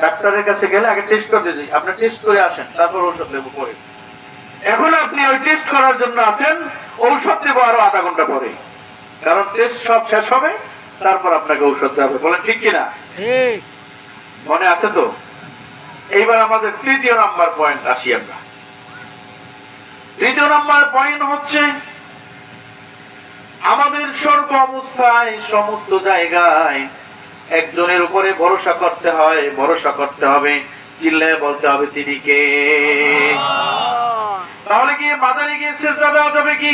ডাক্তারের কাছে গেলে আগে টেস্ট করতে যাই। আপনি টেস্ট করে আসেন তারপর ঔষধ লেবু পরে। এখন আপনি ওই টেস্ট করার জন্য আছেন ঔষধ দেবো আরও আধা ঘণ্টা পরে। কারণ টেস্ট সব শেষ হবে তারপর আপনাকে ঔষধ দেওয়া হবে। বলেন ঠিক কিনা? মনে আছে তো? এইবার আমাদের তৃতীয় নাম্বার পয়েন্ট আসি আমরা। তৃতীয় নাম্বার পয়েন্ট হচ্ছে আমাদের সর্ব অবস্থায় সমস্ত জায়গায় একজনের উপরে ভরসা করতে হয়, ভরসা করতে হবে, চিল্লায় বলতে হবে তিনি কে? তাহলে কি মাজারে গিয়ে সেজদা দেওয়া যাবে কি?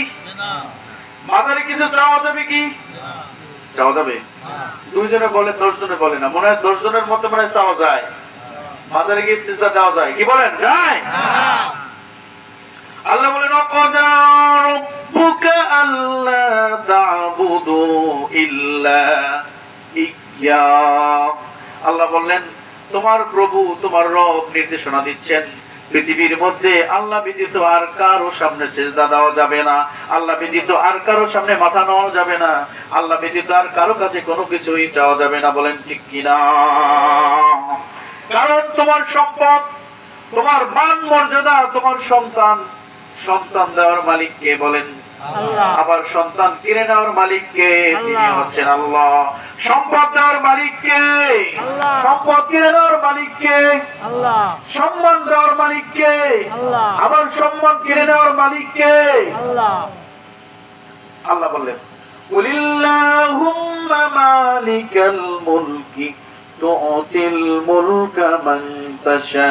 মাজারে কিছু চাওয়া যাবে কি? চাওয়া যাবে? দুইজনে বলে দশ জনে বলে না। মনে হয় দশ জনের মতো মনে চাওয়া যায়। মাজারে গিয়ে দেওয়া যায়। কি বলেন? যায়। আল্লাহ বলেন, অকদা রব্বুকা আল্লা তা'বুদু ইল্লা আল্লাহ বললেন, তোমার প্রভু, তোমার রব নির্দেশনা দিচ্ছেন। পৃথিবীর মধ্যে আল্লাহ ব্যতীত আর কারও সামনে সেজদা দেওয়া যাবে না। আল্লাহ ব্যতীত আর কারও সামনে মাথা নেওয়া যাবে না। আল্লাহ ব্যতীত আর কারও কাছে কোনো কিছুই চাওয়া যাবে না। বলেন, ঠিক কিনা কারণ তোমার সম্পদ, তোমার মান মর্যাদা, তোমার সন্তান সন্তান দেওয়ার মালিক কে বলেন আবার সন্তান কিনে নেওয়ার মালিক কে তিনি হচ্ছেন আল্লাহ। সম্পদ দেওয়ার মালিক কে। সম্পদ কিনে নেওয়ার মালিক কে সম্মান দেওয়ার মালিক কে আবার সম্মান কিনে নেওয়ার মালিক কে আল্লাহ বললেন মালিকাল মুলকি তু'তিল মুলকা মান তাশা।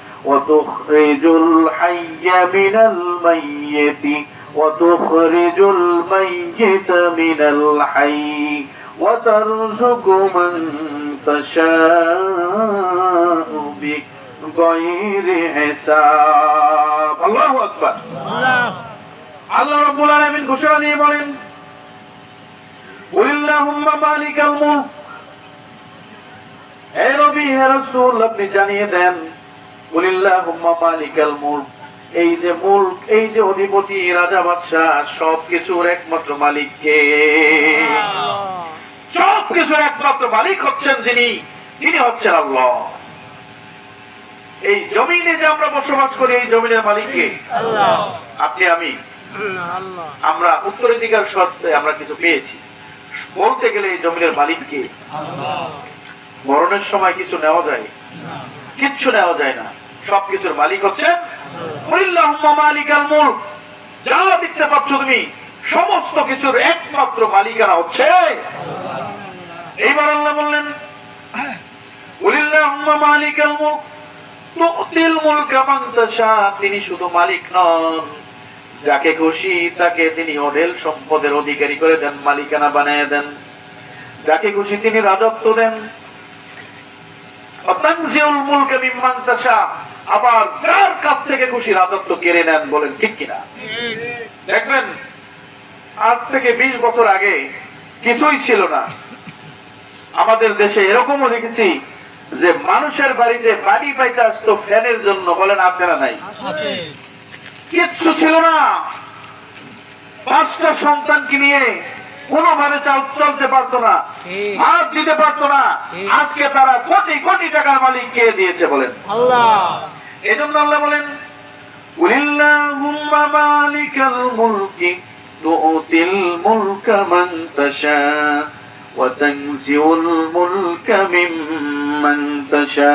وتخرج الحي من الميت وتخرج الميت من الحي وترزق من تشاء بغير حساب الله أكبر আল্লাহ আল্লাহ রাব্বুল আলামিন ঘোষণা দিয়ে বলেন কুলিল্লাহুম্মা মালিকাল মুলক হে নবী হে রাসূল আপনি জানিয়ে দেন কুলিল্লাহুম্মা মালিকাল মুলক। এই যে মুলক এই যে অধিপতি রাজা বাদশাহ সব কিছুর একমাত্র মালিক কে? সব কিছুর একমাত্র মালিক হচ্ছেন যিনি তিনি হচ্ছেন আল্লাহ। এই জমিনে যে আমরা বসবাস করি এই জমিনের মালিক কে? আল্লাহ। আপনি আমি। আমরা উত্তরাধিকার সত্ত্বে আমরা কিছু পেয়েছি। বলতে গেলে এই জমিনের মালিককে মরণের সময় কিছু নেওয়া যায়? কিচ্ছু নেওয়া যায় না। সবকিছুর মালিক হচ্ছে যা দিতে পারছ তুমি, সমস্ত কিছুর একমাত্র মালিকানা হচ্ছে এইবার আল্লাহ বললেন তিনি শুধু মালিক নন। যাকে খুশি, তাকে তিনি অঢেল সম্পদের অধিকারী করে দেন, মালিকানা বানিয়ে দেন। যাকে খুশি, তিনি রাজত্ব দেন অতানজিউল মুলকা মিম্মান তাশা আবার যার কাছ থেকে খুশি রাজত্ব কেড়ে নেন বলেন ঠিক কিনা? দেখবেন আজ থেকে বিশ বছর আগে কিছুই ছিল না। আমাদের দেশে এরকমও দেখেছি যে মানুষের বাড়িতে বাড়ি পাইতে আসতো ফ্যানের জন্য বলেন আছে না নাই কিচ্ছু ছিল না। পাঁচটা সন্তানকে নিয়ে কোনোভাবে চাল- চলতে পারতো না। হাত দিতে পারতো না। আজকে তারা কোটি কোটি টাকার মালিক কে দিয়েছে বলেন? আল্লাহ। এই জন্য আল্লাহ বলেন কুলিল্লাহুম্মা মালিকাল মুলকি তুতিল মুলকা মান তাশা ওয়া তানজিউল মুলকা মিম্মান তাশা।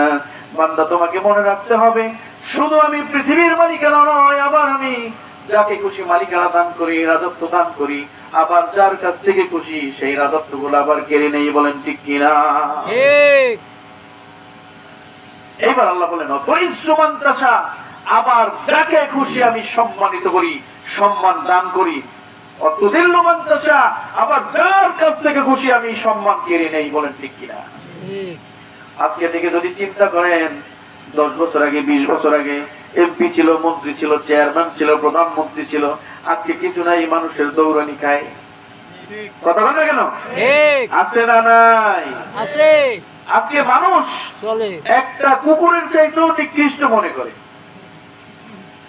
বান্দা তোমাকে মনে রাখতে হবে শুধু আমি পৃথিবীর মালিকানা নয় আবার আমি যাকে খুশি মালিকানা দান করি রাজত্ব দান করি আবার যার কাছ থেকে খুশি সেই রাজত্বগুলো আবার কেড়ে নেই বলেন ঠিক কিনা? এবার আল্লাহ বলেন পরিশ্রমান আবার যাকে খুশি আমি সম্মানিত করি সম্মান দান করি। অতুদিল্যমান চাষা আবার যার কাছ থেকে খুশি আমি সম্মান কেড়ে নেই বলেন ঠিক কিনা? আজকে থেকে যদি চিন্তা করেন দশ বছর আগে বিশ বছর আগে এমপি ছিল মন্ত্রী ছিল চেয়ারম্যান ছিল প্রধানমন্ত্রী ছিল আজকে কিছু নাই মানুষের দৌড়ানি খায়। কথা বলে কেন? ঠিক। আছে না নাই? আছে। আজকে মানুষ চলে। একটা কুকুরের চাইতেও নিকৃষ্ট মনে করে।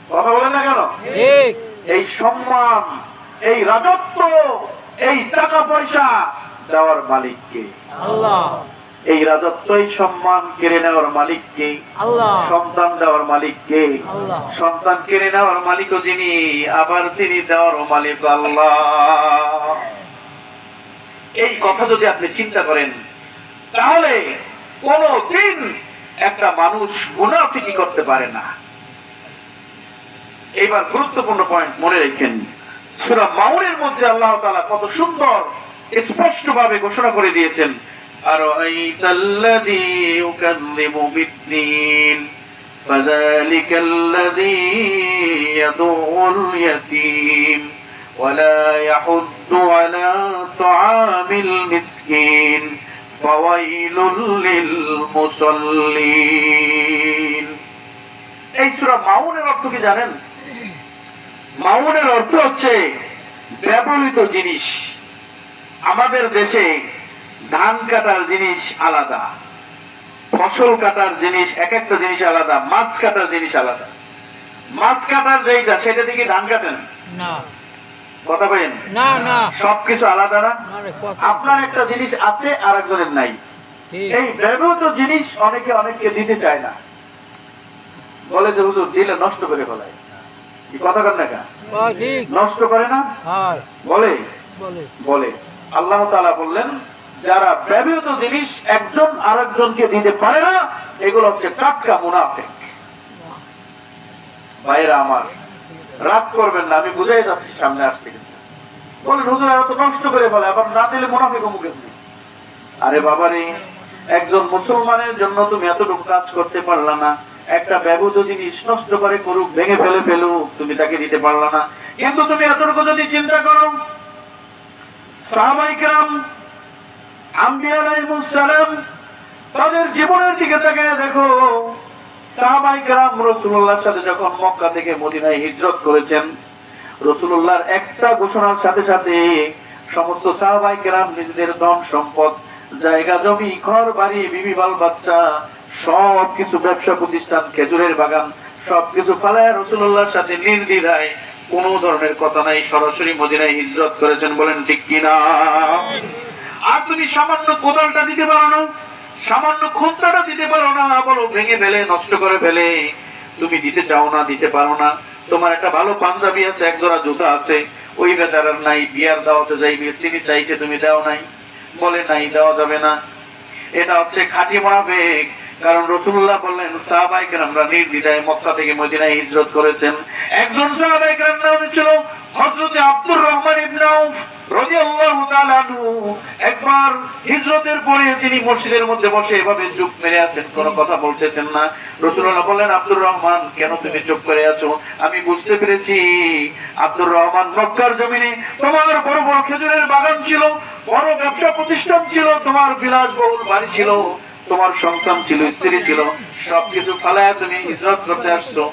কথা বলে না কেন? এই সম্মান এই রাজত্ব এই টাকা পয়সা দেওয়ার মালিককে। আল্লাহ। এই রাজত্ব এই সম্মান কেড়ে নেওয়ার মালিককে আল্লাহ। সন্তান দেওয়ার মালিককে আল্লাহ। সন্তান কেড়ে নেওয়ার মালিকও যিনি আবার তিনি দেওয়ার মালিক আল্লাহ। এই কথা যদি আপনি চিন্তা করেন তাহলে কোন দিন একটা মানুষ মুনাফিকি করতে পারে না। এইবার গুরুত্বপূর্ণ পয়েন্ট মনে রেখেন সুরা মাউনের মধ্যে আল্লাহ তাআলা কত সুন্দর স্পষ্ট ভাবে ঘোষণা করে দিয়েছেন আর আল্লাযী ইউকাযযিবু বিদ্দীন فذلك الذي يدعو اليتيم ولا يحض على طعام المسكين فويل للمصلين এই সূরা মাউনের অর্থ কি জানেন মাউনের অর্থ হচ্ছে ব্যবহৃত জিনিস আমাদের দেশে ধান কাটার জিনিস আলাদা ফসল কাটার জিনিস এক একটা জিনিস আলাদা মাছ কাটার জিনিস আলাদা। মাছ কাটার যেইটা সেটা থেকে ধান কাটেন? না। কথা বলেন? না না। সবকিছু আলাদা না? আপনার একটা জিনিস আছে আর একজনের নাই। এই ব্যবহৃত জিনিস অনেকে অনেককে দিতে চায় না। বলে যে হুজুর দিলে নষ্ট করে ফেলায়। কি কথা কর না নষ্ট করে না? বলে? বলে। বলে। আল্লাহ তাআলা বললেন যারা ব্যবহৃত জিনিস একজন আরেকজনকে দিতে পারে না, এগুলো হচ্ছে টাটকা মুনাফিক। ভাইরা আমার, রাগ করবেন না, আমি বুঝাই যাচ্ছি সামনে আসতে। কিন্তু এত করে আবার না দিলে মুনাফিক মুখে আরে বাবারে, একজন মুসলমানের জন্য তুমি এতটুকু কাজ করতে না। একটা ব্যবহৃত জিনিস নষ্ট করে করুক, ভেঙে ফেলে ফেলুক, তুমি তাকে দিতে পারলা না। কিন্তু তুমি এতটুকু যদি চিন্তা করো তাদের জীবনের দিকে তাকিয়ে দেখো। সাথে যখন মক্কা মদিনায় হিজরত করেছেন একটা ঘোষণার সাথে সাথে সমস্ত সাহাবাইকেরাম নিজেদের সম্পদ, জায়গা, জমি, ঘর, বাড়ি, বিবি, বাল, বাচ্চা ব্যবসা প্রতিষ্ঠান, খেজুরের বাগান, সবকিছু ফালায় রসুল্লাহর সাথে নির্দ্বিধায়। কোন ধরনের কথা নাই, সরাসরি মদিনায় হিজরত করেছেন বলেন ঠিক কিনা? আর তুমি সামান্য কোদালটা দিতে পারো না, সামান্য খুঁটাটা দিতে পারো না, বলো, ভেঙে ফেলে, নষ্ট করে ফেলে, তুমি দিতে চাও না, দিতে পারো না। তোমার একটা ভালো পাঞ্জাবি আছে, এক জোড়া জুতা আছে, ওই বেচারার নাই, বিয়ার দাওয়াতে যাইবে তিনি চাইছে, তুমি দাও নাই। বলে, নাই, দেওয়া যাবে না। এটা হচ্ছে খাঁটি মোনাফেক কারণ রসুল্লাহ বললেন সাহাবাইকে আমরা নির্দ্বিধায় মক্কা থেকে মদিনায় হিজরত করেছেন। একজন সাহাবাইকে নাম ছিল হযরতে আব্দুর রহমান ইবনে আউফ রাদিয়াল্লাহু তাআলা আনহু একবার হিজরতের পরে তিনি মসজিদের মধ্যে বসে এভাবে চুপ মেরে আছেন, কোনো কথা বলতেছেন না। রাসূলুল্লাহ বললেন, আব্দুর রহমান, কেন তুমি চুপ করে আছো? আমি বুঝতে পেরেছি, আব্দুর রহমান মক্কার জমিনে তোমার বড় বড় খেজুরের বাগান ছিল, বড় ব্যবসা প্রতিষ্ঠান ছিল, তোমার বিলাসবহুল বাড়ি ছিল, তোমার সন্তান ছিল, স্ত্রী ছিল, সবকিছু ফালায় তুমি হিজরত করতে আসছো।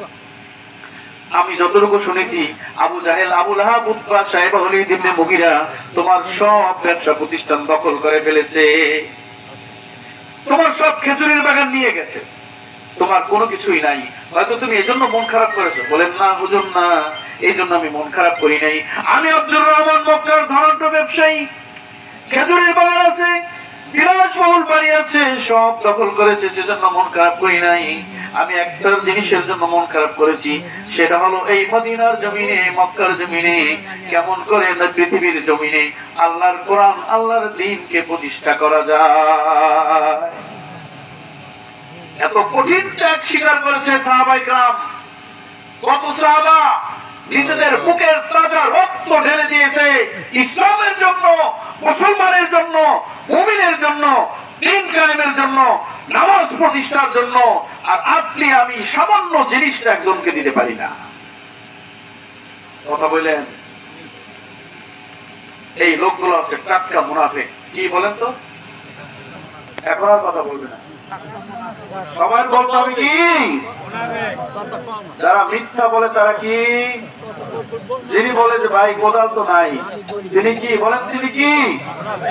আমি যতটুকু শুনেছি, আবু জাহেল, আবু লাহাব উতবা সাহেব হলিদ ইবনে মুগিরা তোমার সব ব্যবসা প্রতিষ্ঠান দখল করে ফেলেছে। তোমার সব খেজুরের বাগান নিয়ে গেছে। তোমার কোনো কিছুই নাই। হয়তো তুমি এজন্য মন খারাপ করেছ। বলেন, না, হুজুর, না। এই জন্য আমি মন খারাপ করি নাই। আমি আব্দুর রহমান মক্কার ধনাঢ্য ব্যবসায়ী। খেজুরের বাগান আছে। বিলাসবহুল বাড়ি আছে সব দখল করেছে সেজন্য মন খারাপ করি নাই। আমি একটা জিনিসের জন্য মন খারাপ করেছি, সেটা হলো এই মদিনার জমিনে, মক্কার জমিনে, কেমন করে পৃথিবীর জমিনে আল্লাহর কোরআন, আল্লাহর দিনকে প্রতিষ্ঠা করা যায়। এত কঠিন ত্যাগ স্বীকার করেছে সাহাবাই গ্রাম কত সাহাবা নিজেদের বুকের তাজা রক্ত ঢেলে দিয়েছে ইসলামের জন্য, মুসলমানের জন্য, মুমিনের জন্য, দিন কায়েমের জন্য, নামাজ প্রতিষ্ঠার জন্য। আর আপনি, আমি সামান্য জিনিসটা একজনকে দিতে পারি না। কথা বললেন? এই লোকগুলো আছে টাটকা মুনাফে কি বলেন তো? এখন আর কথা বলবে না। সবাই বলতে হবে কি? যারা মিথ্যা বলে তারা কি? যিনি বলে যে ভাই কোদাল তো নাই তিনি কি বলেন তিনি কি?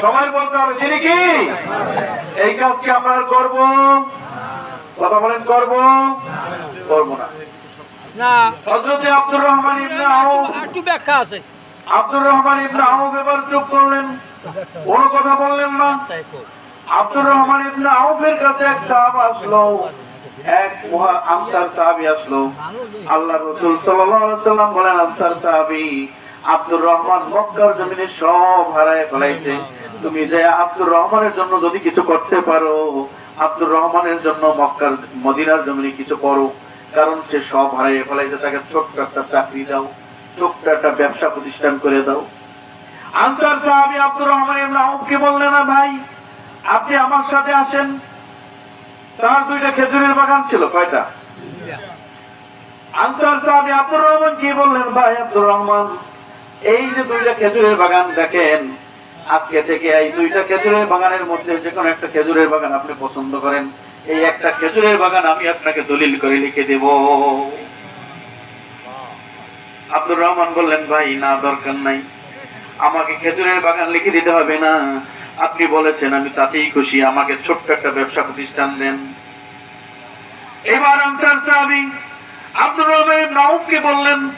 সবাই বলতে হবে তিনি কি? এই কাজ কি আমরা করব? কথা বলেন করব? করব না। না। হজরতে আব্দুর রহমান ইবনে আউফ একটু ব্যাখ্যা আছে। আব্দুর রহমান ইবনে আউফ এবার চুপ করলেন কোনো কথা বললেন না। আব্দুর রহমান ইবনে আউফের কাছে এক সাহাবা আসলো। এক মহা আনসার সাহাবী আসলো। আল্লাহ রাসূল সাল্লাল্লাহু আলাইহি সাল্লাম বলেন, আনসার সাহাবী, আব্দুর রহমান মক্কার জমিনে সব হারায় ফেলাইছে। তুমি যে আব্দুর রহমানের জন্য যদি কিছু করতে পারো, আব্দুর রহমানের জন্য মক্কার, মদিনার জমিনে কিছু করো। কারণ সে সব হারাইয়ে ফেলাইছে, তাকে ছোট্ট একটা চাকরি দাও, ছোট্ট একটা ব্যবসা প্রতিষ্ঠান করে দাও। আনসার সাহাবী আব্দুর রহমান ইবনে আউফকে বললেন না ভাই আপনি আমার সাথে আসেন। তার দুইটা খেজুরের বাগান ছিল, কয়টা? আনসার সাহাবী আব্দুর রহমান কি বললেন? ভাই আব্দুর রহমান, এই যে দুইটা খেজুরের বাগান দেখেন, আজকে থেকে এই দুইটা খেজুরের বাগানের মধ্যে যে কোনো একটা খেজুরের বাগান আপনি পছন্দ করেন, এই একটা খেজুরের বাগান আমি আপনাকে দলিল করে লিখে দেব। আব্দুর রহমান বললেন, ভাই, না, দরকার নাই। আমাকে খেজুরের বাগান লিখে দিতে হবে না। আপনি বলেছেন, আমি তাতেই খুশি, আমাকে ছোট্ট একটা ব্যবসা প্রতিষ্ঠান দেন। এবার আনসার সাহাবি আব্দুর রহমান নাউফকে বললেন,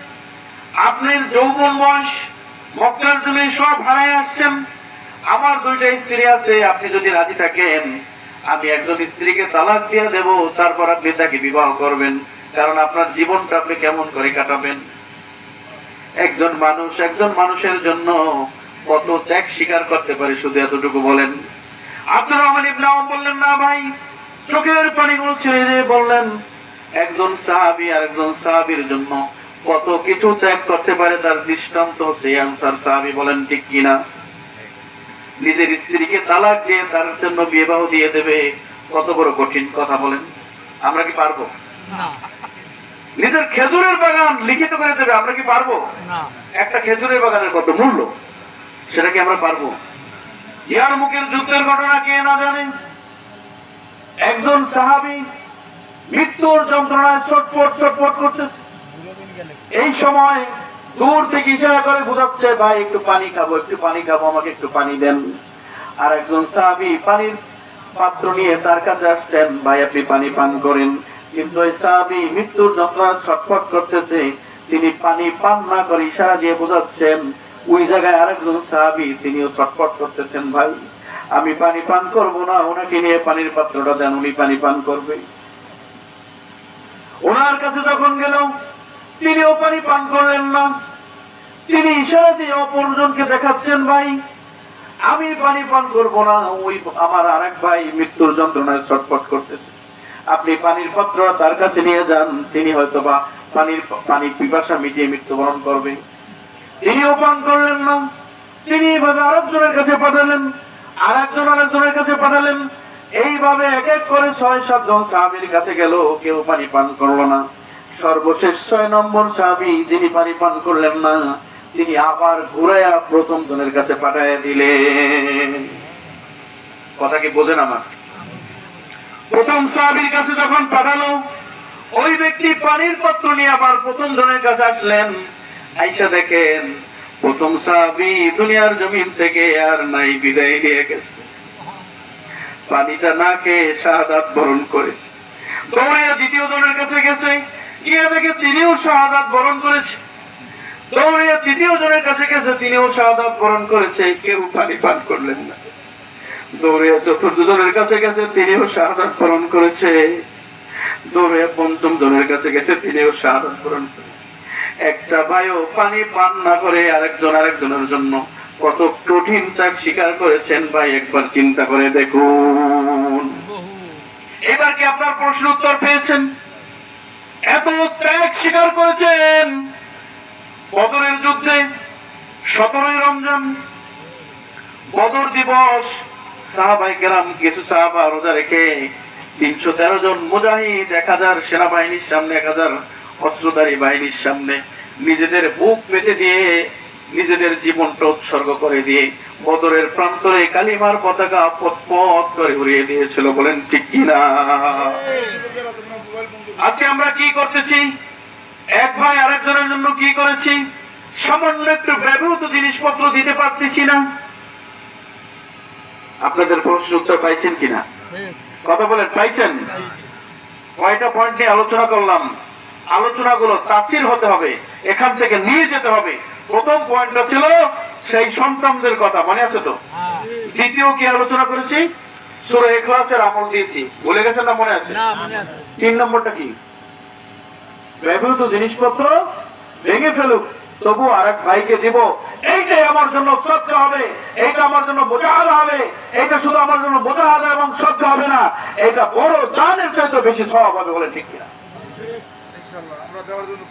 আপনার যৌবন বয়স, মক্কার জন্য সব হারায় আসছেন। আমার দুইটা স্ত্রী আছে, আপনি যদি রাজি থাকেন, আমি একজন স্ত্রীকে তালাক দিয়ে দেব, তারপর আপনি তাকে বিবাহ করবেন, কারণ আপনার জীবনটা আপনি কেমন করে কাটাবেন? একজন মানুষ, একজন মানুষের জন্য কত ত্যাগ স্বীকার করতে পারে শুধু এতটুকু বলেন? আব্দুর রহমান ইবনে আওফ বললেন না ভাই। চোখের পানিগুলো ছেড়ে দিয়ে বললেন একজন সাহাবী আর একজন সাহাবীর জন্য কত কিছু ত্যাগ করতে পারে তার দৃষ্টান্ত? সেই আনসার সাহাবী বলেন ঠিক কিনা? নিজের স্ত্রীকে তালাক দিয়ে তার জন্য বিবাহ দিয়ে দেবে কত বড় কঠিন কথা বলেন। আমরা কি পারব? নিজের খেজুরের বাগান লিখিত করে দেবে আমরা কি পারব? একটা খেজুরের বাগানের কত মূল্য? সেটা কি আমরা পারব। ইয়ার মুখের যুদ্ধের ঘটনা কে না জানে? একজন সাহাবি মৃত্যুর যন্ত্রণায় ছটপট ছটপট করতেছে। এই সময় দূর থেকে ইশারা করে বোঝাচ্ছে, ভাই, একটু পানি খাব, একটু পানি খাব, আমাকে একটু পানি দেন। আর একজন সাহাবি পানির পাত্র নিয়ে তার কাছে আসছেন, ভাই, আপনি পানি পান করেন। কিন্তু ওই সাহাবি মৃত্যুর যন্ত্রণা ছটফট করতেছে। তিনি পানি পান না করে ইশারা দিয়ে বোঝাচ্ছেন ওই জায়গায় আরেকজন সাহাবি তিনিও ছটফট করতেছেন, ভাই, আমি পানি পান করব না, ওনাকে নিয়ে পানির পাত্রটা দেন, উনি পানি পান করবে। ওনার কাছে যখন গেল তিনিও পানি পান করলেন না। তিনি ইশারা দিয়ে অপরজনকে দেখাচ্ছেন, ভাই, আমি পানি পান করব না, ওই আমার আরেক ভাই মৃত্যুর যন্ত্রণায় ছটফট করতেছে। আপনি পানির পাত্র তার কাছে নিয়ে যান, তিনি হয়তো বা পানির পানি পিপাসা মিটিয়ে মৃত্যুবরণ করবে। তিনিও পান করলেন না। তিনি এভাবে আরেকজনের কাছে পাঠালেন আর একজন আরেকজনের কাছে পাঠালেন। এইভাবে এক এক করে ছয় সাতজন সাহাবির কাছে গেল, কেউ পানি পান করল না। সর্বশেষ ছয় নম্বর সাহাবি যিনি পানি পান করলেন না, তিনি আবার ঘুরাইয়া প্রথম জনের কাছে পাঠাইয়া দিলেন। কথা কি বোঝেন আমার? প্রথম সাহাবির কাছে যখন পাঠালো, ওই ব্যক্তি পানির পাত্র নিয়ে আবার প্রথম জনের কাছে আসলেন। আইসা দেখেন, প্রথম সাহাবি দুনিয়ার জমিন থেকে আর নাই বিদায় নিয়ে গেছে। পানিটা না খেয়ে বরণ করেছে। দৌড়ে দ্বিতীয় জনের কাছে গেছে, গিয়ে দেখে তিনিও শাহাদাত বরণ করেছে। দৌড়ে তৃতীয় জনের কাছে গেছে, তিনিও শাহাদাত বরণ করেছে, কেউ পানি পান করলেন না। দৌড়ে চতুর্থ জনের কাছে গেছে, তিনিও শাহাদাত বরণ করেছে। দৌড়ে পঞ্চম জনের কাছে গেছে, তিনিও শাহাদাত বরণ করেছে। একটা ভাইও পানি পান না করে আরেকজন আরেকজনের জন্য কত কঠিন ত্যাগ স্বীকার করেছেন ভাই, একবার চিন্তা করে দেখুন। এবার কি আপনার প্রশ্ন উত্তর পেয়েছেন? এত ত্যাগ স্বীকার করেছেন বদরের যুদ্ধে, সতেরোই রমজান, বদর দিবস, সাহাবাই কেরাম, কিছু সাহাবা রোজা রেখে তিনশো তেরো জন মুজাহিদ, এক হাজার সেনাবাহিনীর সামনে, এক হাজার অস্ত্রধারী বাহিনীর সামনে নিজেদের বুক পেতে দিয়ে নিজেদের জীবনটা উৎসর্গ করে দিয়ে বদরের প্রান্তরে কালিমার পতাকা পথ করে উড়িয়ে দিয়েছিল বলেন ঠিক কিনা? আজকে আমরা কি করতেছি? এক ভাই আরেকজনের জন্য কি করেছি? সামান্য একটু ব্যবহৃত জিনিসপত্র দিতে পারতেছি না। আপনাদের প্রশ্ন উত্তর পাইছেন কিনা? কথা বলেন পাইছেন? কয়টা পয়েন্ট নিয়ে আলোচনা করলাম? আলোচনাগুলো তাসির হতে হবে এখান থেকে নিয়ে যেতে হবে। প্রথম পয়েন্টটা ছিল সেই সন্তানদের কথা মনে আছে তো? হ্যাঁ। দ্বিতীয় কি আলোচনা করেছি? সুরে এখলাসের আমল দিয়েছি। ভুলে গেছেন না মনে আছে? তিন নম্বরটা কি? ব্যবহৃত জিনিসপত্র ভেঙে ফেলুক তবু আর এক ভাইকে দিব এইটাই আমার জন্য সহ্য হবে এইটা আমার জন্য বোঝাহাল হবে এটা শুধু আমার জন্য বোঝাহাল এবং সহ্য হবে না এটা বড় জানের চাইতে বেশি স্বভাব হবে বলে ঠিক কিনা? ইনশাল্লাহ আমরা দেওয়ার জন্য